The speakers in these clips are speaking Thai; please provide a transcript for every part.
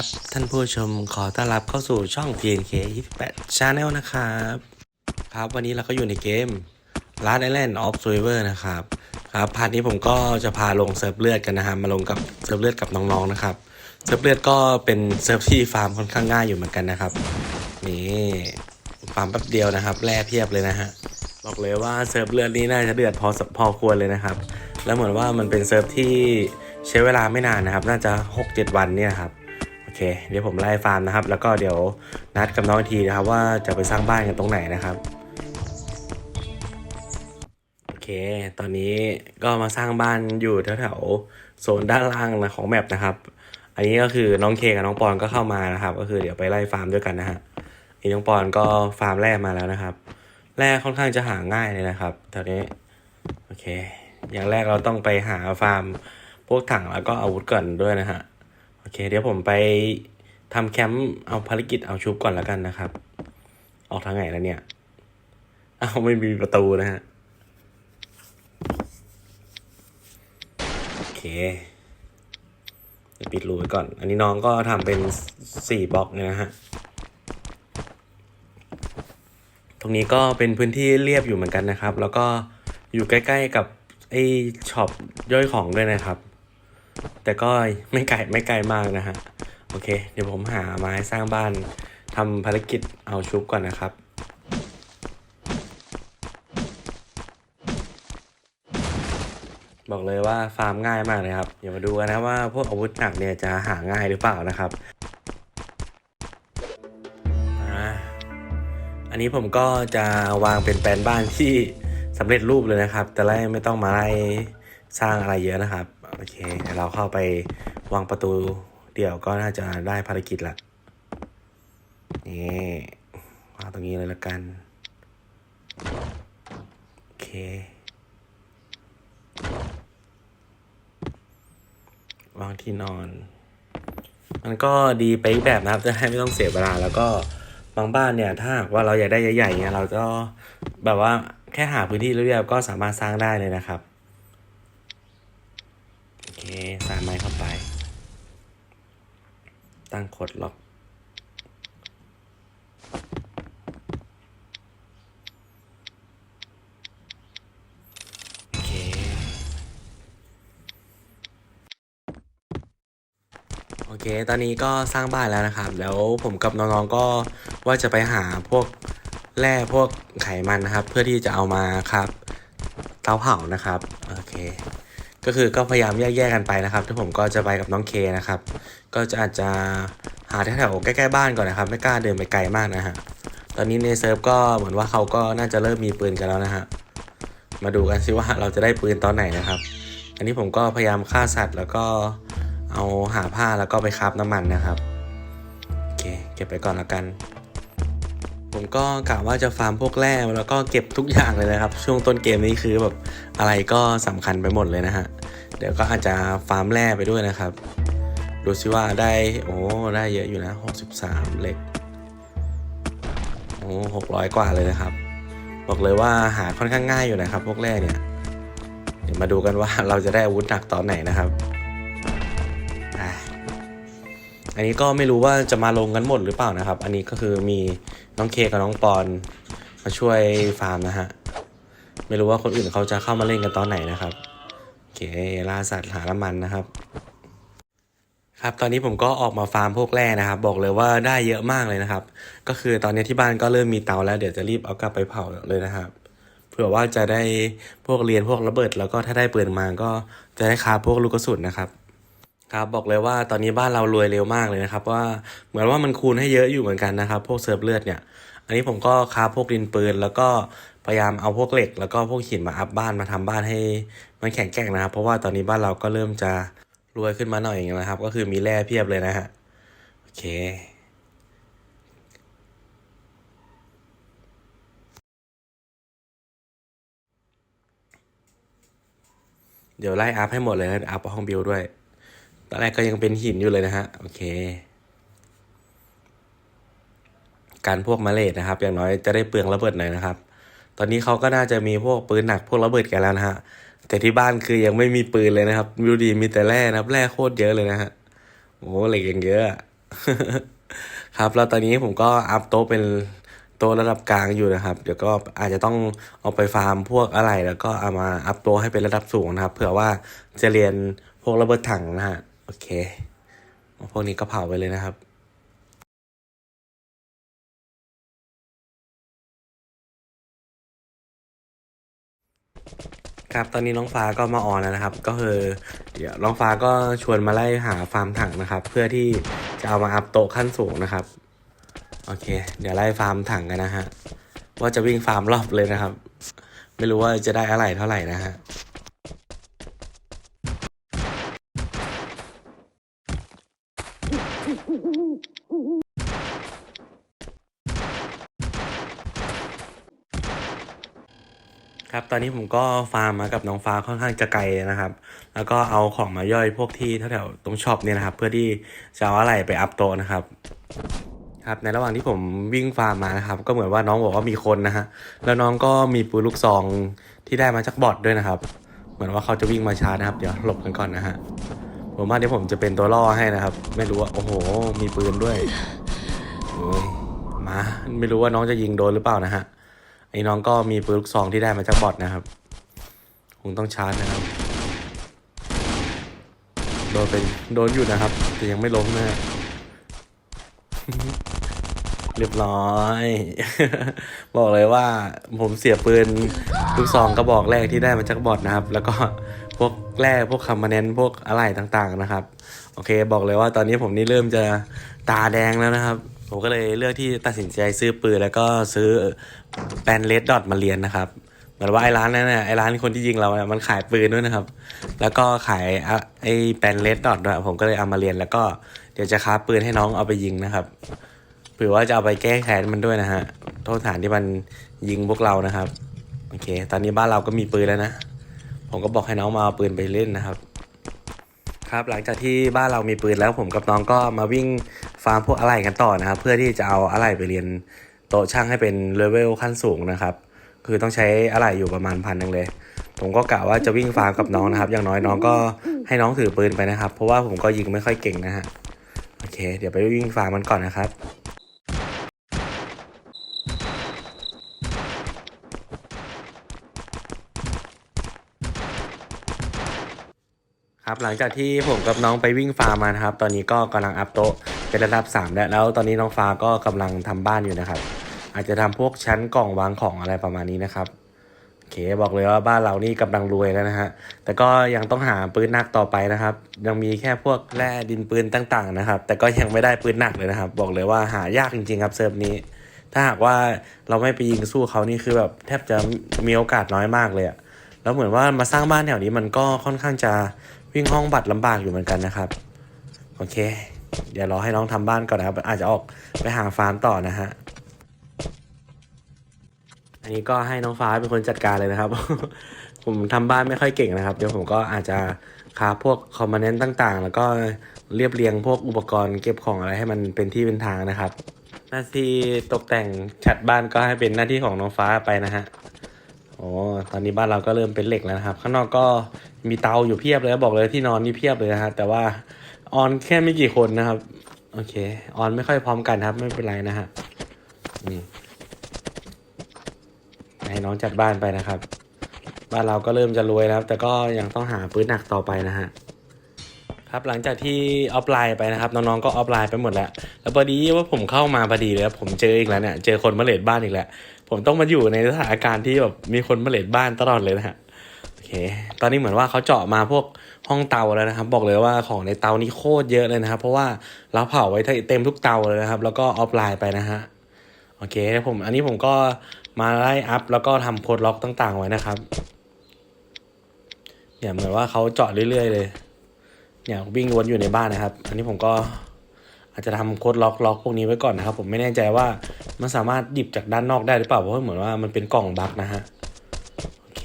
ครับ ท่านผู้ชมขอต้อนรับเข้าสู่ช่อง PNK 28 Channel นะครับ ครับวันนี้เราก็อยู่ในเกม Last Island of Survivor นะครับ ครับพาร์ทนี้ผมก็จะพาลงเซิร์ฟเลือดกันนะครับมาลงกับเซิร์ฟเลือดกับน้องๆนะครับ เซิร์ฟเลือดก็เป็นเซิร์ฟที่ฟาร์มค่อนข้างง่ายอยู่เหมือนกันนะครับนี่ฟาร์มแป๊บเดียวนะครับแร่เพียบเลยนะฮะบอกเลยว่าเซิร์ฟเลือดนี้น่าจะเดือดพอพอควรเลยนะครับ แล้วเหมือนว่ามันเป็นเซิร์ฟที่ใช้เวลาไม่นานนะครับ น่าจะ 6-7 วันเนี่ยครับ อเคเดี๋ยวผมไล่ฟาร์มนะครับ แล้วก็เดี๋ยวนัดกับน้องอีทีนะครับ ว่าจะไปสร้างบ้านกันตรงไหนนะครับโอเค ตอนนี้ก็มาสร้างบ้านอยู่แถวๆโซนด้านล่างนะของแมปนะครับ อันนี้ก็คือน้องเคกับน้องปอนก็เข้ามานะครับ ก็คือเดี๋ยวไปไล่ฟาร์มด้วยกันนะฮะอีน้องปอนก็ฟาร์มแร่มาแล้วนะครับแร่ค่อนข้างจะหาง่ายเลยนะครับตอนนี้โอเค อย่างแรกเราต้องไปหาฟาร์มพวกถังแล้วก็อาวุธก่อนด้วยนะฮะ โอเค เดี๋ยวผมไปทำแคมป์เอาภารกิจเอาชุบก่อนแล้วกันนะครับ ออกทางไหนแล้วเนี่ย เอาไม่มีประตูนะฮะ โอเคจะปิดรูไว้ก่อน อันนี้น้องก็ทำเป็นสี่บล็อกเลยนะฮะ ตรงนี้ก็เป็นพื้นที่เรียบอยู่เหมือนกันนะครับ แล้วก็อยู่ใกล้ ๆกับไอ้ช็อปย่อยของด้วยนะครับ แต่ก็ไม่ไกลไม่ไกลมากนะฮะ โอเค เดี๋ยวผมหาไม้สร้างบ้านทำภารกิจเอาชุบก่อนนะครับบอกเลยว่าฟาร์มง่ายมากเลยครับเดี๋ยวมาดูกันนะว่าพวกอาวุธหนักเนี่ยจะหาง่ายหรือเปล่านะครับอันนี้ผมก็จะวางเป็นแปลนบ้านที่สำเร็จรูปเลยนะครับ แต่ไล่ไม่ต้องมาไล่สร้างอะไรเยอะนะครับ โอเคเดี๋ยวเราเข้าไปวางประตูเดี่ยวก็น่าจะได้ภารกิจละนี่วางตรงนี้เลยละกันโอเควางที่นอน มันก็ดีไปอีกแบบนะครับจะให้ไม่ต้องเสียเวลาแล้วก็บางบ้านเนี่ย ถ้าหากว่าเราอยากได้ใหญ่ๆเนี่ยเราก็แบบว่าแค่หาพื้นที่เรียบๆก็สามารถสร้างได้เลยนะครับ โอเคใส่ไม้เข้าไป ตั้งก ดล็อก โอเค โอเค ตอนนี้ก็สร้างบ้านแล้วนะครับ แล้วผมกับน้องๆก็ว่าจะไปหาพวกแร่พวกไขมันนะครับ เพื่อที่จะเอามาครับ เตาเผานะครับ โอเค ก็คือก็พยายามแยกๆกันไปนะครับที่ผมก็จะไปกับน้องเคนะครับ ก็จะอาจจะหาแถวๆใกล้ๆบ้านก่อนนะครับ ไม่กล้าเดินไปไกลมากนะฮะตอนนี้ในเซิร์ฟก็เหมือนว่าเขาก็น่าจะเริ่มมีปืนกันแล้วนะฮะมาดูกันซิว่าเราจะได้ปืนตอนไหนนะครับ อันนี้ผมก็พยายามฆ่าสัตว์แล้วก็เอาหาผ้าแล้วก็ไปคราบน้ำมันนะครับโอเคเก็บไปก่อนแล้วกัน ผมก็กะว่าจะฟาร์มพวกแร่แล้วก็เก็บทุกอย่างเลยนะครับ ช่วงต้นเกมนี้คือแบบอะไรก็สำคัญไปหมดเลยนะฮะ เดี๋ยวก็อาจจะฟาร์มแร่ไปด้วยนะครับ ดูซิว่าได้โอ้ได้เยอะอยู่นะ 63 เหล็กโอ้หกร้อยกว่าเลยนะครับ บอกเลยว่าหาค่อนข้างง่ายอยู่นะครับ พวกแร่เนี่ย เดี๋ยวมาดูกันว่าเราจะได้อาวุธหนักตอนไหนนะครับ อันนี้ก็ไม่รู้ว่าจะมาลงกันหมดหรือเปล่านะครับ อันนี้ก็คือมีน้องเคกับน้องปอนมาช่วยฟาร์มนะฮะ ไม่รู้ว่าคนอื่นเขาจะเข้ามาเล่นกันตอนไหนนะครับโอเคล่าสัตว์หาน้ำมันนะครับ ครับ ตอนนี้ผมก็ออกมาฟาร์มพวกแร่นะครับ บอกเลยว่าได้เยอะมากเลยนะครับ ก็คือตอนนี้ที่บ้านก็เริ่มมีเตาแล้วเดี๋ยวจะรีบเอากลับไปเผาเลยนะครับ เผื่อว่าจะได้พวกเรียนพวกระเบิด แล้วก็ถ้าได้ปืนมาก็จะได้คาพวกลูกกระสุนนะครับ ครับบอกเลยว่าตอนนี้บ้านเรารวยเร็วมากเลยนะครับว่าเหมือนว่ามันคูณให้เยอะอยู่เหมือนกันนะครับพวกเซิร์ฟเลือดเนี่ย อันนี้ผมก็ค้าพวกดินปืน แล้วก็พยายามเอาพวกเหล็ก แล้วก็พวกหินมาอัพบ้านมาทำบ้านให้มันแข็งแกร่งนะครับ เพราะว่าตอนนี้บ้านเราก็เริ่มจะรวยขึ้นมาหน่อยอย่างนะครับ ก็คือมีแร่เพียบเลยนะฮะโอเคเดี๋ยวไล่อัพให้หมดเลยอัพห้องบิลด้วย ตอนแรกก็ยังเป็นหินอยู่เลยนะฮะ โอเค การพวกมาเลดนะครับ อย่างน้อยจะได้เปลืองระเบิดหน่อยนะครับ ตอนนี้เขาก็น่าจะมีพวกปืนหนักพวกระเบิดกันแล้วนะฮะ แต่ที่บ้านคือยังไม่มีปืนเลยนะครับดูดีมีแต่แร่นะครับแร่โคตรเยอะเลยนะฮะ โอ้เหล็กอย่างเยอะ ครับแล้วตอนนี้ผมก็อัพโต๊ะเป็นโตระดับกลางอยู่นะครับ เดี๋ยวก็อาจจะต้องเอาไปฟาร์มพวกอะไรแล้วก็เอามาอัพโตให้เป็นระดับสูงนะครับ เผื่อว่าจะเรียนพวกระเบิดถังนะฮะ โอเค พวกนี้ก็เผาไปเลยนะครับครับตอนนี้น้องฟ้าก็มาออนแล้วนะครับ ก็คือเดี๋ยวน้องฟ้าก็ชวนมาไล่หาฟาร์มถังนะครับ เพื่อที่จะเอามาอัพโต๊ะขั้นสูงนะครับ โอเค เดี๋ยวไล่ฟาร์มถังกันนะฮะว่าจะวิ่งฟาร์มรอบเลยนะครับ ไม่รู้ว่าจะได้อะไรเท่าไหร่นะฮะ ครับตอนนี้ผมก็ฟาร์มมากับน้องฟ้าค่อนข้างจะไกลนะครับ แล้วก็เอาของมาย่อยพวกที่แถวๆตรงช็อปเนี่ยนะครับ เพื่อที่จะเอาอะไรไปอัพโตนะครับครับในระหว่างที่ผมวิ่งฟาร์มมานะครับ ก็เหมือนว่าน้องบอกว่ามีคนนะฮะแล้วน้องก็มีปืนลูกซองที่ได้มาจากบอทด้วยนะครับ เหมือนว่าเขาจะวิ่งมาชาร์จนะครับ เดี๋ยวหลบกันก่อนนะฮะผมว่าเดี๋ยวผมจะเป็นตัวล่อให้นะครับ ไม่รู้ว่าโอ้โห มีปืนด้วยโอ้ยมา ไม่รู้ว่าน้องจะยิงโดนหรือเปล่านะฮะ ไอ้น้องก็มีปืนลูกซองที่ได้มาจากบอทนะครับ คงต้องชาร์จนะครับ โดนเป็นโดนอยู่นะครับ แต่ยังไม่ล้มนะเรียบร้อย บอกเลยว่าผมเสียปืนลูกซองกระบอกแรกที่ได้มาจากบอทนะครับ แล้วก็พวกแร่พวกคำมาเน้นพวกอะไรต่างๆนะครับ โอเค บอกเลยว่าตอนนี้ผมนี่เริ่มจะตาแดงแล้วนะครับ ผมก็เลยเลือกที่ตัดสินใจซื้อปืนแล้วก็ซื้อแปนเลดดอทมาเรียนนะครับเหมือนว่าไอ้ร้านนั้นน่ะไอ้ร้านคนที่ยิงเราเนี่ยมันขายปืนด้วยนะครับ แล้วก็ขายไอ้แปนเลดดอทด้วยผมก็เลยเอามาเรียนแล้วก็เดี๋ยวจะค้าปืนให้น้องเอาไปยิงนะครับเผื่อว่าจะเอาไปแก้แค้นมันด้วยนะฮะโทษฐานที่มันยิงพวกเรานะครับโอเค ตอนนี้บ้านเราก็มีปืนแล้วนะผมก็บอกให้น้องมาเอาปืนไปเล่นนะครับครับหลังจากที่บ้านเรามีปืนแล้วผมกับน้องก็มาวิ่ง ฟาร์มพวกอะไหล่กันต่อนะครับ เพื่อที่จะเอาอะไหล่ไปเรียนโต๊ะช่างให้เป็นเลเวลขั้นสูงนะครับ คือต้องใช้อะไหล่อยู่ประมาณพันนึงเลย ผมก็กะว่าจะวิ่งฟาร์มกับน้องนะครับ อย่างน้อยน้องก็ให้น้องถือปืนไปนะครับ เพราะว่าผมก็ยิงไม่ค่อยเก่งนะฮะ โอเค เดี๋ยวไปวิ่งฟาร์มมันก่อนนะครับ ครับ หลังจากที่ผมกับน้องไปวิ่งฟาร์มมานะครับ ตอนนี้ก็กำลังอัพโต๊ะเป็นระดับ3แล้วแล้วตอนนี้น้องฟ้าก็กำลังทำบ้านอยู่นะครับ อาจจะทำพวกชั้นกล่องวางของอะไรประมาณนี้นะครับโอเคบอกเลยว่าบ้านเรานี่กำลังรวยแล้วนะฮะแต่ก็ยังต้องหาปืนหนักต่อไปนะครับ ยังมีแค่พวกแร่ดินปืนต่างๆนะครับ แต่ก็ยังไม่ได้ปืนหนักเลยนะครับ บอกเลยว่าหายากจริง ๆ ครับเซิร์ฟนี้ ถ้าหากว่าเราไม่ไปยิงสู้เขานี่คือแบบแทบจะมีโอกาสน้อยมากเลยอะแล้วเหมือนว่ามาสร้างบ้านแถวนี้มันก็ค่อนข้างจะ วิ่งห้องบัตรลำบากอยู่เหมือนกันนะครับ โอเค เดี๋ยวรอให้น้องทำบ้านก่อนนะครับ อาจจะออกไปหาฟาร์มต่อนะฮะ อันนี้ก็ให้น้องฟ้าเป็นคนจัดการเลยนะครับ ผมทำบ้านไม่ค่อยเก่งนะครับ เดี๋ยวผมก็อาจจะคาพวกคอมมานเนนต์ต่างๆ แล้วก็เรียบเรียงพวกอุปกรณ์เก็บของอะไรให้มันเป็นที่เป็นทางนะครับ หน้าที่ตกแต่งฉัดบ้านก็ให้เป็นหน้าที่ของน้องฟ้าไปนะฮะโอ้ตอนนี้บ้านเราก็เริ่มเป็นเหล็กแล้วนะครับ ข้างนอกก็ มีเตาอยู่เพียบเลยบอกเลยที่นอนนี่เพียบเลยนะฮะแต่ว่าออนแค่ไม่กี่คนนะครับ โอเค ออนไม่ค่อยพร้อมกันครับ ไม่เป็นไรนะฮะนี่ให้น้องจัดบ้านไปนะครับ บ้านเราก็เริ่มจะรวยแล้ว แต่ก็ยังต้องหาปืนหนักต่อไปนะฮะครับหลังจากที่ออฟไลน์ไปนะครับน้องๆก็ออฟไลน์ไปหมดแล้ว แล้วพอดีว่าผมเข้ามาพอดีเลยครับผมเจออีกแล้วเนี่ยเจอคนมาเลดบ้านอีกแล้วผมต้องมาอยู่ในสถานการณ์ที่แบบมีคนมาเลดบ้านตลอดเลยนะฮะ เค ตอนนี้เหมือนว่าเขาเจาะมาพวกห้องเตาแล้วนะครับ บอกเลยว่าของในเตานี่โคตรเยอะเลยนะครับ เพราะว่าเราเผาไว้เต็มทุกเตาเลยนะครับ แล้วก็ออฟไลน์ไปนะฮะ โอเคผม อันนี้ผมก็มาไล่อัพแล้วก็ทำโค้ดล็อกต่างๆไว้นะครับ เนี่ยเหมือนว่าเขาเจาะเรื่อยๆ เลย เนี่ยวิ่งวนอยู่ในบ้านนะครับ อันนี้ผมก็อาจจะทำโค้ดล็อกล็อกพวกนี้ไว้ก่อนนะครับ ผมไม่แน่ใจว่ามันสามารถหยิบจากด้านนอกได้หรือเปล่าเพราะเหมือนว่ามันเป็นกล่องบั๊กนะฮะ โอเค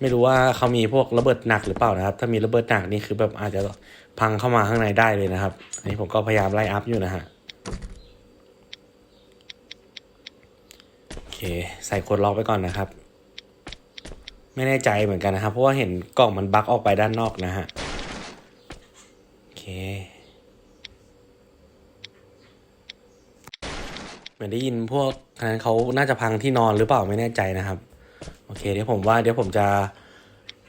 ไม่รู้ว่าเขามีพวกระเบิดหนักหรือเปล่านะครับ ถ้ามีระเบิดหนักนี่คือแบบอาจจะพังเข้ามาข้างในได้เลยนะครับ อันนี้ผมก็พยายามไล่อัพอยู่นะฮะโอเค ใส่โคดล็อกไปก่อนนะครับ ไม่แน่ใจเหมือนกันนะครับ เพราะว่าเห็นกล่องมันบั๊กออกไปด้านนอกนะฮะโอเคเหมือนได้ยินพวกนั้นเขาน่าจะพังที่นอนหรือเปล่าไม่แน่ใจนะครับ โอเคเดี๋ยวผมว่าเดี๋ยวผมจะ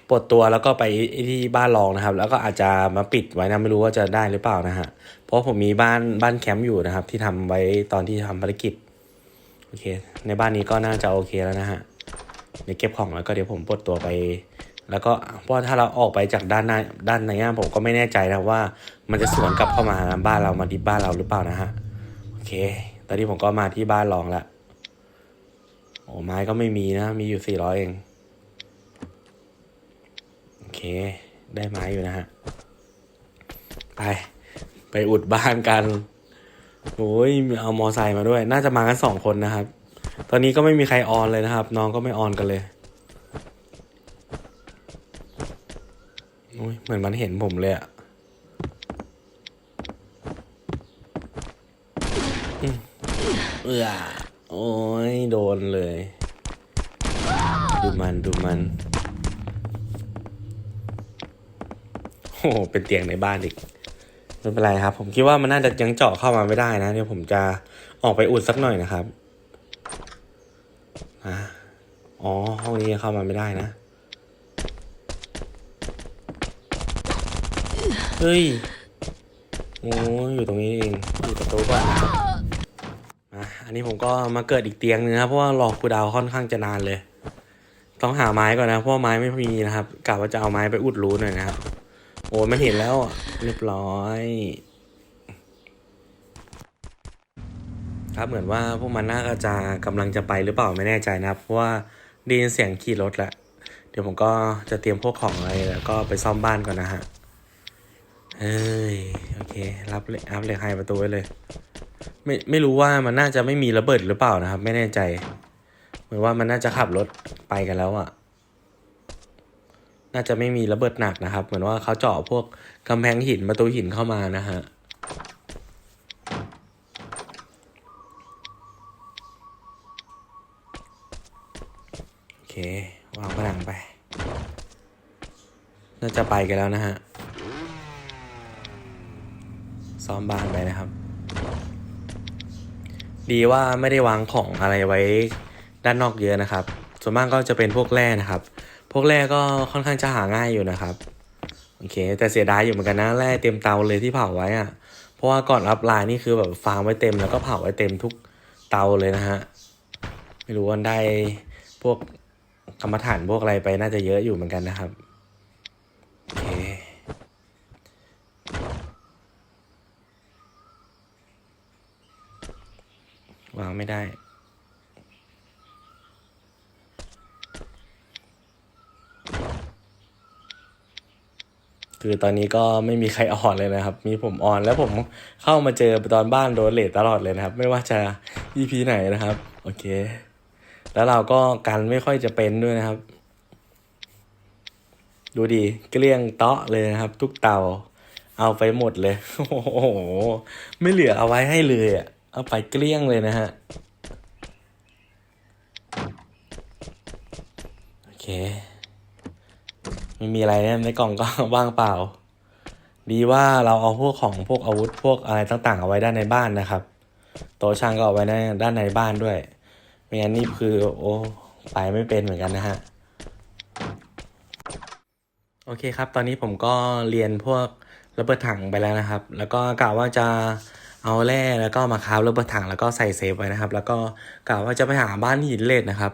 ปลดตัวแล้วก็ไปที่บ้านรองนะครับ แล้วก็อาจจะมาปิดไว้นะไม่รู้ว่าจะได้หรือเปล่านะฮะเพราะผมมีบ้านบ้านแคมป์อยู่นะครับ ที่ทำไว้ตอนที่ทำภารกิจโอเค ในบ้านนี้ก็น่าจะโอเคแล้วนะฮะเดี๋ยวเก็บของแล้วก็เดี๋ยวผมปลดตัวไป แล้วก็เพราะถ้าเราออกไปจากด้านหน้าด้านในอะผมก็ไม่แน่ใจนะว่า มันจะสวนกลับเข้ามาบ้านเรามาดิบบ้านเราหรือเปล่านะฮะโอเค ตอนนี้ผมก็มาที่บ้านรองแล้ว โอ้ไม้ก็ไม่มีนะ มีอยู่สี่ร้อยเอง โอเค ได้ไม้อยู่นะฮะ ไป ไปอุดบ้านกันโอ้ยมีเอามอไซค์มาด้วย น่าจะมากันสองคนนะครับ ตอนนี้ก็ไม่มีใครออนเลยนะครับ น้องก็ไม่ออนกันเลยโอ้ยเหมือนมันเห็นผมเลยอะอืมเออ โอ้ยโดนเลย ดูมันดูมันโอ้เป็นเตียงในบ้านอีกไม่เป็นไรครับ ผมคิดว่ามันน่าจะยังเจาะเข้ามาไม่ได้นะเดี๋ยวผมจะออกไปอุดสักหน่อยนะครับอ๋อห้องนี้ยังเข้ามาไม่ได้นะเฮ้ยโอ้ยอยู่ตรงนี้เองอยู่ประตูก่อนนะครับ อันนี้ผมก็มาเกิดอีกเตียงนึงนะครับเพราะว่ารอครูดาวค่อนข้างจะนานเลย ต้องหาไม้ก่อนนะเพราะาไม้ไม่มีนะครับกะว่าจะเอาไม้ไปอุดรูหน่อยนะครับ โอ้มันเห็นแล้วเรียบร้อย ครับเหมือนว่าพวกมันน่าจะกำลังจะไปหรือเปล่าไม่แน่ใจนะครับเพราะว่าได้ยินเสียงขี่รถแหละเดี๋ยวผมก็จะเตรียมพวกของอะไรแล้วก็ไปซ่อมบ้านก่อนนะฮะเฮ้ยโอเครับเลยอัพเลยให้ประตูไว้เลย ไม่ไม่รู้ว่ามันน่าจะไม่มีระเบิดหรือเปล่านะครับ ไม่แน่ใจ เหมือนว่ามันน่าจะขับรถไปกันแล้วอะ่ะ น่าจะไม่มีระเบิดหนักนะครับ เหมือนว่าเขาเจาะพวกกำแพงหินประตูหินเข้ามานะฮะโอเควางผนังไป น่าจะไปกันแล้วนะฮะซ้อมบ้านไปนะครับ ดีว่าไม่ได้วางของอะไรไว้ด้านนอกเยอะนะครับ ส่วนมากก็จะเป็นพวกแร่นะครับ พวกแร่ก็ค่อนข้างจะหาง่ายอยู่นะครับ โอเค แต่เสียดายอยู่เหมือนกันนะแร่เต็มเตาเลยที่เผาไว้อะเพราะว่าก่อนรับไลน์นี่คือแบบฟาร์มไว้เต็มแล้วก็เผาไว้เต็มทุกเตาเลยนะฮะ ไม่รู้ว่าได้พวกกรรมฐานพวกอะไรไปน่าจะเยอะอยู่เหมือนกันนะครับ โอเค วางไม่ได้ คือตอนนี้ก็ไม่มีใครอ่อนเลยนะครับ มีผมอ่อนแล้วผมเข้ามาเจอตอนบ้านโดนเลทตลอดเลยนะครับ ไม่ว่าจะ EP ไหนนะครับ โอเค แล้วเราก็กันไม่ค่อยจะเป็นด้วยนะครับ ดูดีเกลี้ยงเตาะเลยนะครับ ทุกเตาเอาไปหมดเลย โอ้โห ไม่เหลือเอาไว้ให้เลยอะ เอาไปเกลี้ยงเลยนะฮะ โอเค ไม่มีอะไรนะในกล่องก็ว่างเปล่า ดีว่าเราเอาพวกของพวกอาวุธพวกอะไรต่างๆเอาไว้ด้านในบ้านนะครับ โต๊ะช่างก็เอาไว้ในด้านในบ้านด้วย ไม่งั้นนี่คือ โอ้ไปไม่เป็นเหมือนกันนะฮะ โอเคครับ ตอนนี้ผมก็เรียนพวกระเบิดถังไปแล้วนะครับ แล้วก็กะว่าจะ เอาแร่แล้วก็มาคราฟระเบิดถังแล้วก็ใส่เซฟไว้นะครับ แล้วก็กล่าวว่าจะไปหาบ้านหินเลดนะครับ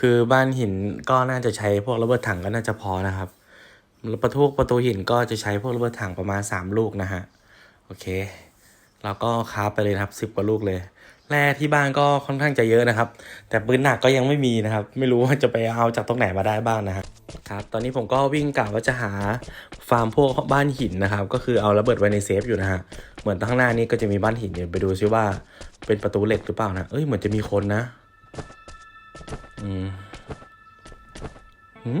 คือบ้านหินก็น่าจะใช้พวกระเบิดถังก็น่าจะพอนะครับประตูประตูหินก็จะใช้พวกระเบิดถังประมาณสามลูกนะฮะโอเคเราก็คราฟไปเลยครับสิบกว่าลูกเลย แร่ที่บ้านก็ค่อนข้างจะเยอะนะครับ แต่ปืนหนักก็ยังไม่มีนะครับ ไม่รู้ว่าจะไปเอาจากตรงไหนมาได้บ้างนะครับครับ ตอนนี้ผมก็วิ่งกะว่าจะหาฟาร์มพวกบ้านหินนะครับ ก็คือเอาระเบิดไว้ในเซฟอยู่นะฮะ เหมือนข้างหน้านี้ก็จะมีบ้านหินเดี๋ยวไปดูซิว่าเป็นประตูเหล็กหรือเปล่านะ เอ้ยเหมือนจะมีคนนะ อืมหืม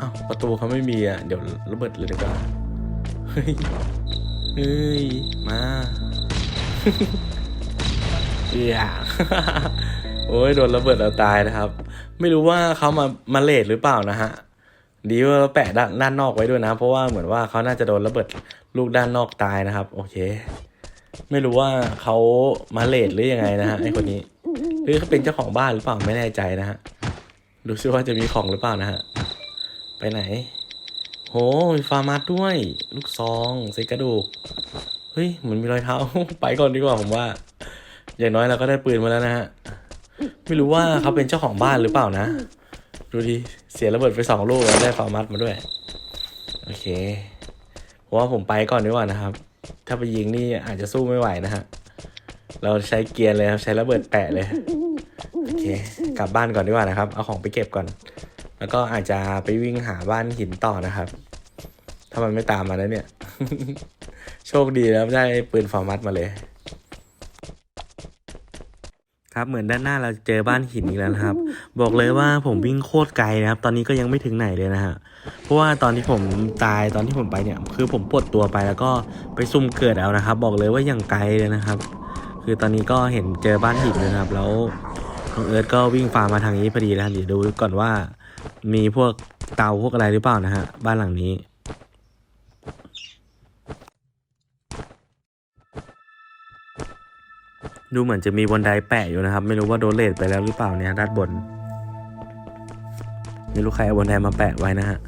อ้าวประตูเขาไม่มีอะ เดี๋ยวระเบิดเลยดีกว่า เฮ้ย เฮ้ย มา เอียโอ้ยโดนระเบิดเราตายนะครับ ไม่รู้ว่าเขามามาเลทหรือเปล่านะฮะดีว่าเราแปะด้านด้านนอกไว้ด้วยนะ เพราะว่าเหมือนว่าเขาน่าจะโดนระเบิดลูกด้านนอกตายนะครับ โอเค ไม่รู้ว่าเขามาเลทหรือยังไงนะฮะไอคนนี้หรือเขาเป็นเจ้าของบ้านหรือเปล่าไม่แน่ใจนะฮะดูซิว่าจะมีของหรือเปล่านะฮะไปไหน โหมีฟาร์มัสด้วย ลูกซองเศษกระดูกเฮ้ยเหมือนมีรอยเท้า ไปก่อนดีกว่าผมว่า อย่างน้อยเราก็ได้ปืนมาแล้วนะฮะ ไม่รู้ว่าเขาเป็นเจ้าของบ้านหรือเปล่านะ ดูดิ เสียระเบิดไปสองลูกแล้วได้ฟาร์มัสมาด้วย โอเคผมว่าผมไปก่อนดีกว่านะครับ ถ้าไปยิงนี่อาจจะสู้ไม่ไหวนะฮะ เราใช้เกียร์เลยครับ ใช้ระเบิดแปะเลย โอเค กลับบ้านก่อนดีกว่านะครับ เอาของไปเก็บก่อน แล้วก็อาจจะไปวิ่งหาบ้านหินต่อนะครับ ถ้ามันไม่ตามมาแล้วเนี่ย โชคดีแล้วได้ปืนฟอร์มัตมาเลย ครับเหมือนด้านหน้าเราเจอบ้านหินอีกแล้วนะครับ บอกเลยว่าผมวิ่งโคตรไกลนะครับ ตอนนี้ก็ยังไม่ถึงไหนเลยนะฮะเพราะว่าตอนที่ผมตายตอนที่ผมไปเนี่ย คือผมปลดตัวไปแล้วก็ไปซุ่มเกิดเอานะครับ บอกเลยว่าอย่างไกลเลยนะครับ คือตอนนี้ก็เห็นเจอบ้านหินเลยนะครับ แล้วน้องเอิร์ธก็วิ่งฟาร์มมาทางนี้พอดีแล้วเดี๋ยวดูก่อนว่า มีพวกเตาพวกอะไรหรือเปล่านะฮะบ้านหลังนี้ ดูเหมือนจะมีบนไดแปะอยู่นะครับ ไม่รู้ว่าโดนเลทไปแล้วหรือเปล่าเนี่ยด้านบนไม่รู้ใครเอาบนไดมาแปะไว้นะฮะ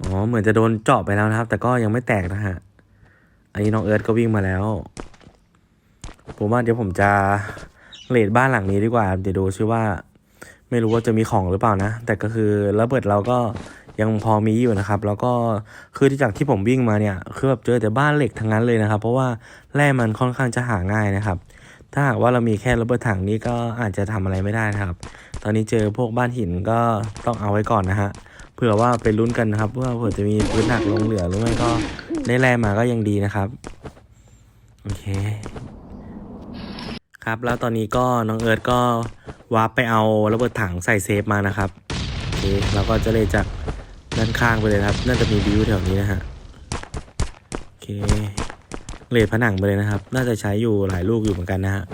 อ๋อเหมือนจะโดนเจาะไปแล้วนะครับ แต่ก็ยังไม่แตกนะฮะอันนี้น้องเอิร์ธก็วิ่งมาแล้ว ผมว่าเดี๋ยวผมจะเลดบ้านหลังนี้ดีกว่า เดี๋ยวดูซิว่า ไม่รู้ว่าจะมีของหรือเปล่านะ แต่ก็คือระเบิดเราก็ยังพอมีอยู่นะครับ แล้วก็คือที่จากที่ผมวิ่งมาเนี่ย คือแบบเจอแต่บ้านเหล็กทั้งนั้นเลยนะครับ เพราะว่าแร่มันค่อนข้างจะหาง่ายนะครับ ถ้าหากว่าเรามีแค่ระเบิดถังนี้ก็อาจจะทำอะไรไม่ได้นะครับ ตอนนี้เจอพวกบ้านหินก็ต้องเอาไว้ก่อนนะฮะ เผื่อว่าไปลุ้นกันนะครับว่าเผื่อจะมีพื้นหนักลงเหลือหรือไม่ก็ได้แร่มาก็ยังดีนะครับ โอเค ครับแล้วตอนนี้ก็น้องเอิร์ธก็วาร์ปไปเอาระเบิดถังใส่เซฟมานะครับโอเคเราก็จะเลยจากด้านข้างไปเลยครับ น่าจะมีบิวแถวนี้นะฮะ โอเค เลดผนังไปเลยนะครับ น่าจะใช้อยู่หลายลูกอยู่เหมือนกันนะฮะ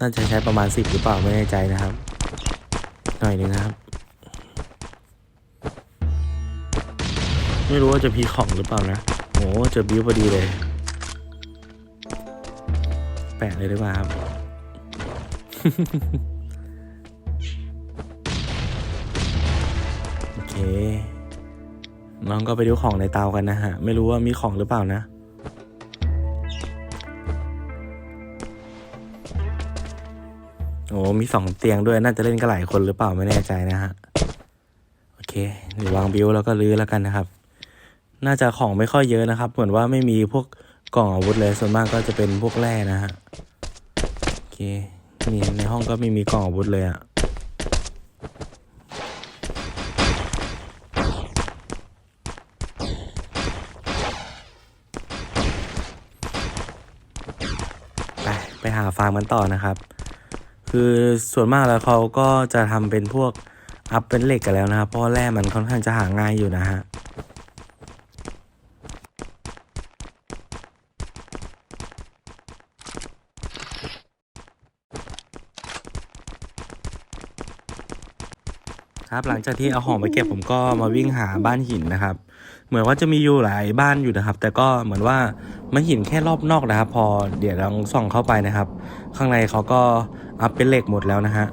น่าจะใช้ประมาณสิบหรือเปล่าไม่แน่ใจนะครับ หน่อยหนึงนะครับ ไม่รู้ว่าจะพีของหรือเปล่านะโหเจอบิวพอดีเลย แปะเลยดีกว่าครับโอเคน้องก็ไปดูของในเตากันนะฮะ ไม่รู้ว่ามีของหรือเปล่านะ อ้มีสองเตียงด้วยน่าจะเล่นกันหลายคนหรือเปล่าไม่แน่ใจนะฮะโอเคเดี๋ยววางบิวแล้วก็ลื้อแล้วกันนะครับ น่าจะของไม่ค่อยเยอะนะครับ เหมือนว่าไม่มีพวกกล่องอาวุธเลยส่วนมากก็จะเป็นพวกแร่นะฮะโอเคนี่ในห้องก็ไม่มีกล่องอาวุธเลยอะไปไปหาฟาร์มกันต่อนะครับ คือส่วนมากแล้วเขาก็จะทำเป็นพวกอัพเป็นเหล็กกันแล้วนะครับเพราะแร่มันค่อนข้างจะหาง่ายอยู่นะฮะครับหลังจากที่เอาของไปเก็บผมก็มาวิ่งหาบ้านหินนะครับ เหมือนว่าจะมีอยู่หลายบ้านอยู่นะครับ แต่ก็เหมือนว่ามันหินแค่รอบนอกนะครับ พอเดี๋ยวลองส่องเข้าไปนะครับ ข้างในเขาก็ อัพเป็นเหล็กหมดแล้วนะฮะ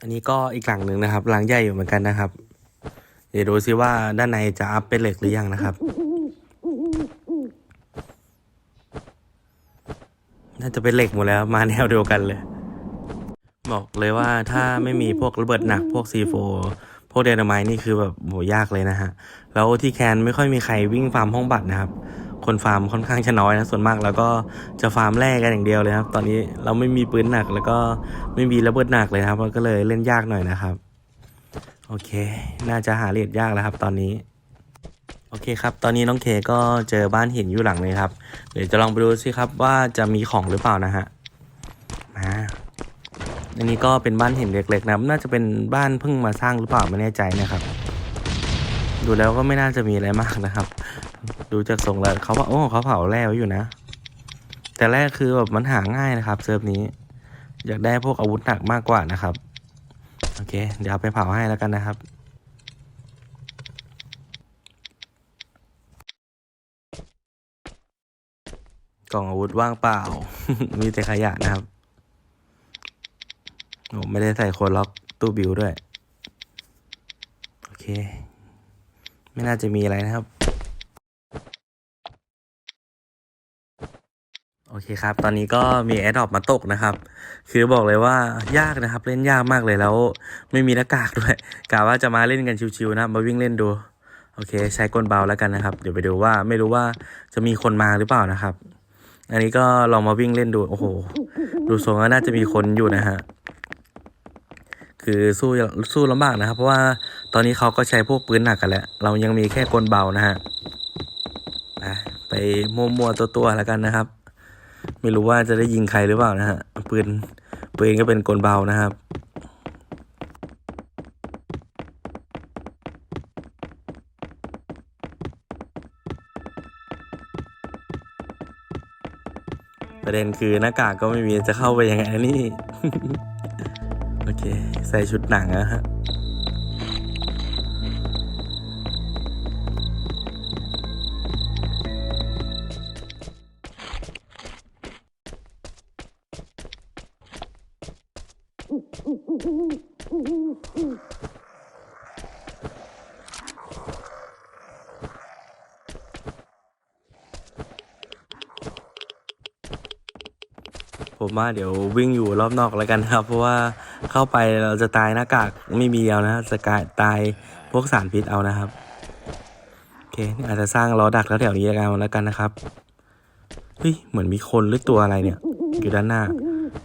อันนี้ก็อีกหลังหนึ่งนะครับ หลังใหญ่อยู่เหมือนกันนะครับ เดี๋ยวดูซิว่าด้านในจะอัพเป็นเหล็กหรือยังนะครับ น่าจะเป็นเหล็กหมดแล้วมาแนวเดียวกันเลย บอกเลยว่าถ้าไม่มีพวกระเบิดหนักพวก C4 พวกเดนามายนี่คือแบบโหยากเลยนะฮะ แล้วที่แคนไม่ค่อยมีใครวิ่งฟาร์มห้องบัตรนะครับ คนฟาร์มค่อนข้างจะน้อยนะส่วนมากแล้วก็จะฟาร์มแรกกันอย่างเดียวเลยครับ ตอนนี้เราไม่มีปืนหนักแล้วก็ไม่มีระเบิดหนักเลยครับก็เลยเล่นยากหน่อยนะครับ โอเค น่าจะหาเรียดยากแล้วครับ ตอนนี้โอเคครับ ตอนนี้น้องเคก็เจอบ้านหินอยู่หลังเลยครับ เดี๋ยวจะลองไปดูสิครับว่าจะมีของหรือเปล่านะฮะ อันนี้ก็เป็นบ้านหินเล็กๆนะน่าจะเป็นบ้านเพิ่งมาสร้างหรือเปล่าไม่แน่ใจนะครับ ดูแล้วก็ไม่น่าจะมีอะไรมากนะครับ ดูจากทรงแล้วเขาว่าโอ้เขาเผาแร่ไว้อยู่นะ แต่แรกคือแบบมันหาง่ายนะครับเซิร์ฟนี้ อยากได้พวกอาวุธหนักมากกว่านะครับโอเค เดี๋ยวเอาไปเผาให้แล้วกันนะครับกล่องอาวุธว่างเปล่า มีแต่ขยะนะครับ ผมไม่ได้ใส่โคล็อกตู้บิวด้วย โอเค ไม่น่าจะมีอะไรนะครับ โอเคครับ ตอนนี้ก็มีแอดดอปมาตกนะครับ คือบอกเลยว่ายากนะครับ เล่นยากมากเลยแล้ว ไม่มีหน้ากากด้วยกะว่าจะมาเล่นกันชิวๆนะ มาวิ่งเล่นดู โอเค ใช้กลเบาแล้วกันนะครับ เดี๋ยวไปดูว่าไม่รู้ว่าจะมีคนมาหรือเปล่านะครับอันนี้ก็ลองมาวิ่งเล่นดู โอ้โห ดูทรงว่าน่าจะมีคนอยู่นะฮะ คือสู้สู้ลำบากนะครับ เพราะว่าตอนนี้เขาก็ใช้พวกปืนหนักกันแล้ว เรายังมีแค่กลเบานะฮะไปไปมัวๆตัวๆแล้วกันนะครับ ไม่รู้ว่าจะได้ยิงใครหรือเปล่านะฮะปืนปืนก็เป็นกลเบานะครับประเด็นคือหน้ากากก็ไม่มีจะเข้าไปยังไงนี่ เค ใส่ชุดหนังนะฮะผมว่าเดี๋ยววิ่งอยู่รอบนอกแล้วกันครับ เพราะว่า เข้าไปเราจะตายหน้ากากไม่มีเอานะจะกลายตายพวกสารพิษเอานะครับโอเคนี่อาจจะสร้างล้อดักแล้วแถวนี้กันแล้วกันนะครับเฮ้ยเหมือนมีคนหรือตัวอะไรเนี่ย อยู่ด้านหน้า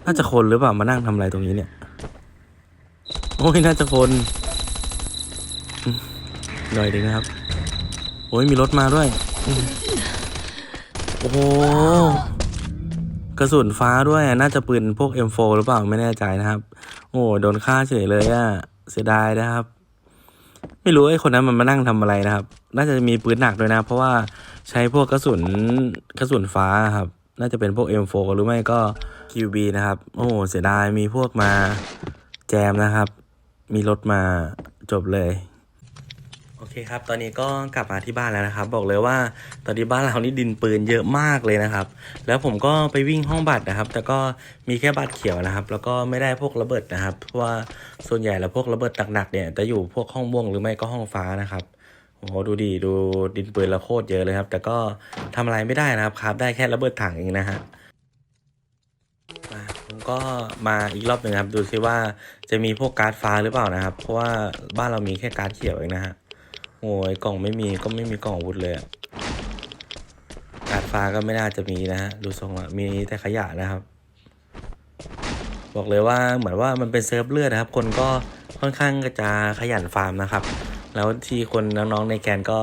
น่าจะคนหรือเปล่ามานั่งทำอะไรตรงนี้เนี่ยโอ้ยน่าจะคนหน่อยดึงนะครับ โอ้ยมีรถมาด้วยโอ้โหกระสุนฟ้าด้วยน่าจะปืนพวก M4 หรือเปล่าไม่แน่ใจนะครับ โอ้โดนฆ่าเฉยเลยอะเสียดายนะครับ ไม่รู้ไอ้คนนั้นมันมานั่งทำอะไรนะครับ น่าจะมีปืนหนักด้วยนะ เพราะว่าใช้พวกกระสุนกระสุนฟ้าครับ น่าจะเป็นพวก M4 หรือไม่ก็ QB นะครับ โอ้เสียดายมีพวกมาแจมนะครับ มีรถมาจบเลย อเคครับ ตอนนี้ก็กลับมาที่บ้านแล้วนะครับ บอกเลยว่าตอนนี้บ้านเรานี่ดินปืนเยอะมากเลยนะครับ แล้วผมก็ไปวิ่งห้องบัตรนะครับ แต่ก็มีแค่บัตรเขียวนะครับ แล้วก็ไม่ได้พวกระเบิดนะครับ เพราะว่าส่วนใหญ่แล้วพวกระเบิดหนักๆเนี่ยจะอยู่พวกห้องม่วงหรือไม่ก็ห้องฟ้านะครับโอ้โหดูดีดูดินปืนเราโคตรเยอะเลยครับ แต่ก็ทำอะไรไม่ได้นะครับครับ ได้แค่ระเบิดถังเองนะฮะผมก็มาอีกรอบหนึ่งครับ ดูซิว่าจะมีพวกการ์ดฟ้าหรือเปล่านะครับ เพราะว่าบ้านเรามีแค่การ์ดเขียวเองนะฮะ โอ้ยกล่องไม่มีก็ไม่มีกล่องอาวุธเลยอะกาดฟ้าก็ไม่น่าจะมีนะฮะดูทรงละมีแต่ขยะนะครับ บอกเลยว่าเหมือนว่ามันเป็นเซิร์ฟเลือดนะครับ คนก็ค่อนข้างจะขยันฟาร์มนะครับ แล้วที่คนน้องๆในแกนก็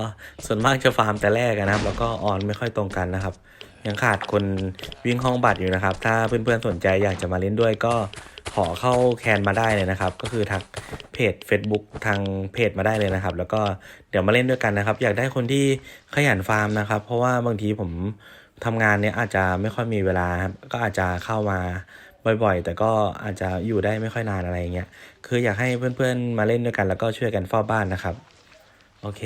ส่วนมากจะฟาร์มแต่แรกนะครับ แล้วก็ออนไม่ค่อยตรงกันนะครับ ยังขาดคนวิ่งห้องบัตรอยู่นะครับ ถ้าเพื่อนๆสนใจอยากจะมาเล่นด้วยก็ ขอเข้าแคนมาได้เลยนะครับ ก็คือทักเพจ Facebook ทางเพจมาได้เลยนะครับ แล้วก็เดี๋ยวมาเล่นด้วยกันนะครับ อยากได้คนที่ขยันฟาร์มนะครับ เพราะว่าบางทีผมทำงานเนี้ยอาจจะไม่ค่อยมีเวลาครับก็อาจจะเข้ามาบ่อยๆ แต่ก็อาจจะอยู่ได้ไม่ค่อยนานอะไรเงี้ยคืออยากให้เพื่อนๆมาเล่นด้วยกัน แล้วก็ช่วยกันเฝ้าบ้านนะครับ โอเค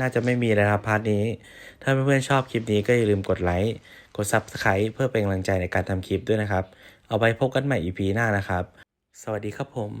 น่าจะไม่มีแล้วครับพาร์ทนี้ ถ้าเพื่อนๆชอบคลิปนี้ก็อย่าลืมกดไลค์กด Subscribe เพื่อเป็นกำลังใจในการทำคลิปด้วยนะครับ เอาไปพบกันใหม่ EP หน้านะครับ สวัสดีครับผม